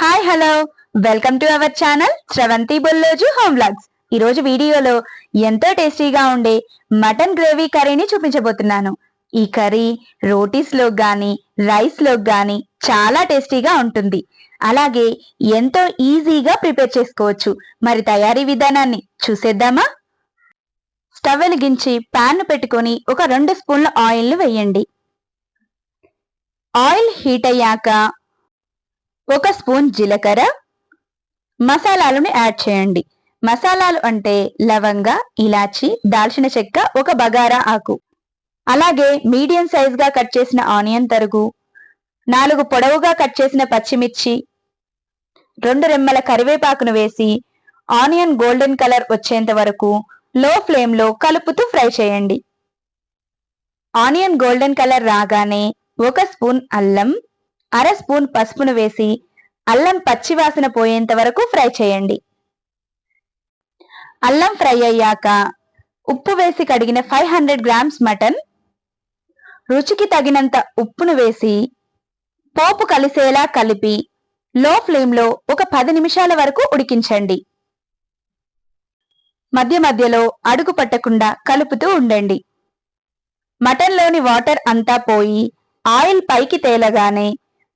Hi hello welcome to our channel Sravanthi Bolloju home vlogs ఈరోజు వీడియోలో ఎంతో టేస్టీగా ఉండే మటన్ గ్రేవీ కర్రీని చూపించబోతున్నాను. ఈ కర్రీ రోటీస్లో కానీ రైస్లో కానీ చాలా టేస్టీగా ఉంటుంది. అలాగే ఎంతో ఈజీగా ప్రిపేర్ చేసుకోవచ్చు. మరి తయారీ విధానాన్ని చూసేద్దామా? స్టవ్ వెలిగించి పాన్ పెట్టుకొని ఒక రెండు స్పూన్ల ఆయిల్ వేయండి. ఆయిల్ హీట్ అయ్యాక ఒక స్పూన్ జీలకర్ర. మసాలాలను యాడ్ చేయండి. మసాలాలు అంటే లవంగ ఇలాచి దాల్చిన చెక్క ఒక బగారా ఆకు. అలాగే మీడియం సైజ్గా కట్ చేసిన ఆనియన్ తరుగు నాలుగు పొడవుగా కట్ చేసిన పచ్చిమిర్చి రెండు రెమ్మల కరివేపాకును వేసి ఆనియన్ గోల్డెన్ కలర్ వచ్చేంత వరకు లో ఫ్లేమ్లో కలుపుతూ ఫ్రై చేయండి. ఆనియన్ గోల్డెన్ కలర్ రాగానే ఒక స్పూన్ అల్లం అర స్పూన్ పసుపును వేసి అల్లం పచ్చివాసన పోయేంత వరకు ఫ్రై చేయండి. అల్లం ఫ్రై అయ్యాక ఉప్పు వేసి కడిగిన ఫైవ్ హండ్రెడ్ గ్రామ్స్ మటన్ రుచికి తగినంత ఉప్పును వేసి పోపు కలిసేలా కలిపి లో ఫ్లేమ్లో ఒక పది నిమిషాల వరకు ఉడికించండి. మధ్య మధ్యలో అడుగు పట్టకుండా కలుపుతూ ఉండండి. మటన్లోని వాటర్ అంతా పోయి ఆయిల్ పైకి తేలగానే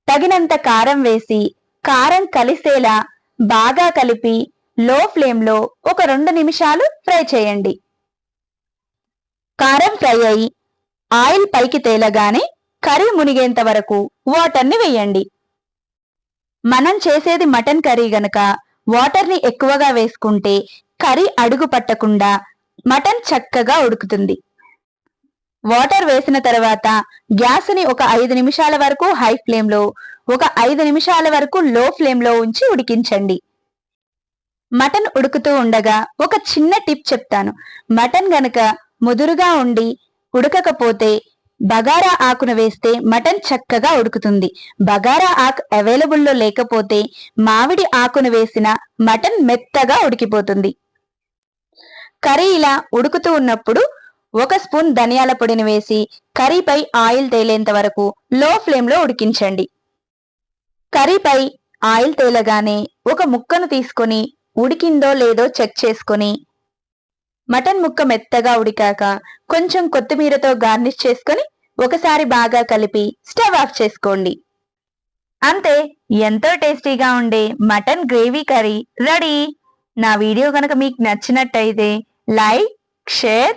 తగినంత కారం వేసి కారం కలిసేలా బాగా కలిపి లో ఫ్లేమ్లో ఒక రెండు నిమిషాలు ఫ్రై చేయండి. కారం ఫ్రై అయి ఆయిల్ పైకి తేలగానే కర్రీ మునిగేంత వరకు వాటర్ని వేయండి. మనం చేసేది మటన్ కర్రీ గనక వాటర్ని ఎక్కువగా వేసుకుంటే కర్రీ అడుగు పట్టకుండా మటన్ చక్కగా ఉడుకుతుంది. వాటర్ వేసిన తర్వాత గ్యాస్ని ఒక ఐదు నిమిషాల వరకు హై ఫ్లేమ్లో ఒక ఐదు నిమిషాల వరకు లో ఫ్లేమ్లో ఉంచి ఉడికించండి. మటన్ ఉడుకుతూ ఉండగా ఒక చిన్న టిప్ చెప్తాను. మటన్ గనక ముదురుగా ఉండి ఉడకకపోతే బగారా ఆకును వేస్తే మటన్ చక్కగా ఉడుకుతుంది. బగారా ఆకు అవైలబుల్లో లేకపోతే మామిడి ఆకును వేసిన మటన్ మెత్తగా ఉడికిపోతుంది. కర్రీ ఇలా ఉడుకుతూ ఉన్నప్పుడు ఒక స్పూన్ ధనియాల పొడిని వేసి కర్రీపై ఆయిల్ తేలేంత వరకు లో ఫ్లేమ్లో ఉడికించండి. కర్రీపై ఆయిల్ తేలగానే ఒక ముక్కను తీసుకొని ఉడికిందో లేదో చెక్ చేసుకొని మటన్ ముక్క మెత్తగా ఉడికాక కొంచెం కొత్తిమీరతో గార్నిష్ చేసుకొని ఒకసారి బాగా కలిపి స్టవ్ ఆఫ్ చేసుకోండి. అంతే ఎంతో టేస్టీగా ఉండే మటన్ గ్రేవీ కర్రీ రెడీ. నా వీడియో కనుక మీకు నచ్చినట్టయితే like share